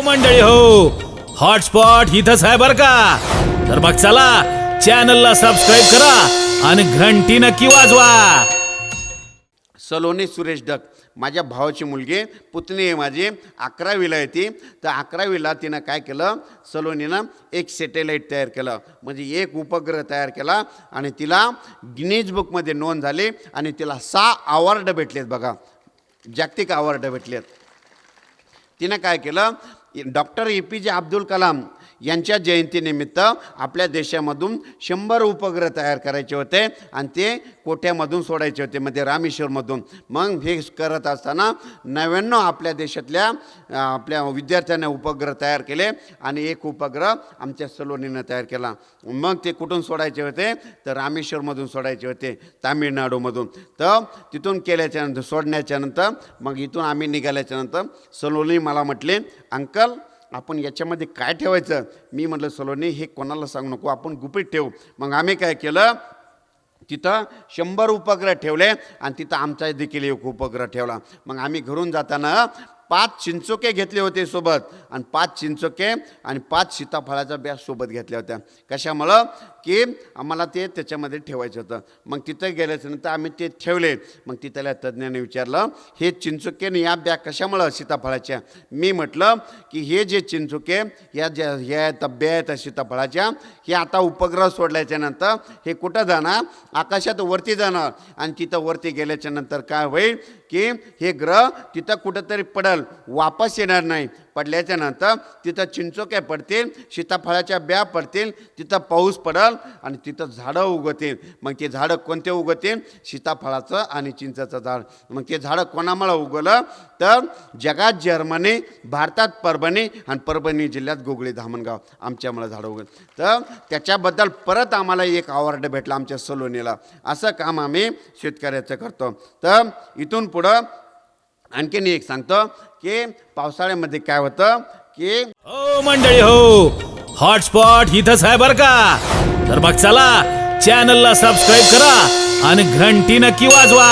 हो मंडळी हो. हॉटस्पॉट इथंच आहे बर का? तर मग चला चॅनलला सबस्क्राईब करा आणि घंटी नक्की वाजवा. सलोनी सुरेश डक माझ्या भावाची मुलगी पुतणी आहे माझी अकरावीला येते तर अकरावीला तिनं काय केलं? सलोनीनं एक सॅटेलाईट तयार केलं. म्हणजे एक उपग्रह तयार केला आणि तिला गिनीज बुकमध्ये नोंद झाली आणि तिला सहा अवॉर्ड भेटलेत बघा. जागतिक अवॉर्ड भेटलेत. तिनं काय केलं? डॉक्टर ए पी जे अब्दुल कलाम यांच्या जयंतीनिमित्त आपल्या देशामधून शंभर उपग्रह तयार करायचे होते आणि ते कोट्यामधून सोडायचे होते म्हणजे रामेश्वरमधून. मग हे करत असताना नव्याण्णव आपल्या देशातल्या आपल्या विद्यार्थ्यांनी उपग्रह तयार केले आणि एक उपग्रह आमच्या सलोनीनं तयार केला. मग ते कुठून सोडायचे होते? तर रामेश्वरमधून सोडायचे होते तामिळनाडूमधून. तर तिथून केल्याच्या सोडण्याच्यानंतर मग इथून आम्ही निघाल्याच्यानंतर सलोनी मला म्हटले अंकल आपण याच्यामध्ये काय ठेवायचं? मी म्हटलं सलोनी हे कोणाला सांगू नको आपण गुपित ठेवू. मग आम्ही काय केलं? तिथं शंभर उपग्रह ठेवले आणि तिथं आमचा देखील एक उपग्रह ठेवला. मग आम्ही घरून जाताना पाच चिंचोके घेतले होते सोबत. आणि पाच चिंचोके आणि पाच सीताफळाच्या ब्या सोबत घेतल्या होत्या. कशामुळं? की आम्हाला ते त्याच्यामध्ये ठेवायचं होतं. मग तिथं गेल्याच्यानंतर आम्ही ते ठेवले. मग तिथल्या तज्ज्ञाने विचारलं हे चिंचोकेने आणि या ब्या कशामुळं सीताफळाच्या? मी म्हटलं की हे जे चिंचोके या ज्या ह्या तब्या आहेत सीताफळाच्या हे आता उपग्रह सोडल्याच्यानंतर हे कुठं जाणार? आकाशात वरती जाणार. आणि तिथं वरती गेल्याच्यानंतर काय होईल? की हे ग्रह तिथं कुठंतरी पडल वापस येणार नाही. पडल्याच्या नंतर तिथं चिंचोक्या पडतील सीताफळाच्या ब्या पडतील तिथं पाऊस पडल आणि तिथं झाडं उगवतील मग ते झाडं कोणते उगवतील सीताफळाचं आणि चिंचाचं झाड. मग ते झाडं कोणामुळं उगवलं तर जगात जर्मनी भारतात परभणी आणि परभणी जिल्ह्यात गोगळी धामणगाव आमच्यामुळं झाडं उगल. तर त्याच्याबद्दल परत आम्हाला एक अवॉर्ड भेटला आमच्या सलोनीला. असं काम आम्ही शेतकऱ्याचं करतो. तर इथून पुढं आणखीन एक सांगतो की पावसाळ्यामध्ये काय होतं की हो मंडळी हो. हॉटस्पॉट इथंच आहे बर का. तर मग चला चॅनलला सबस्क्राईब करा आणि घंटी नक्की वाजवा.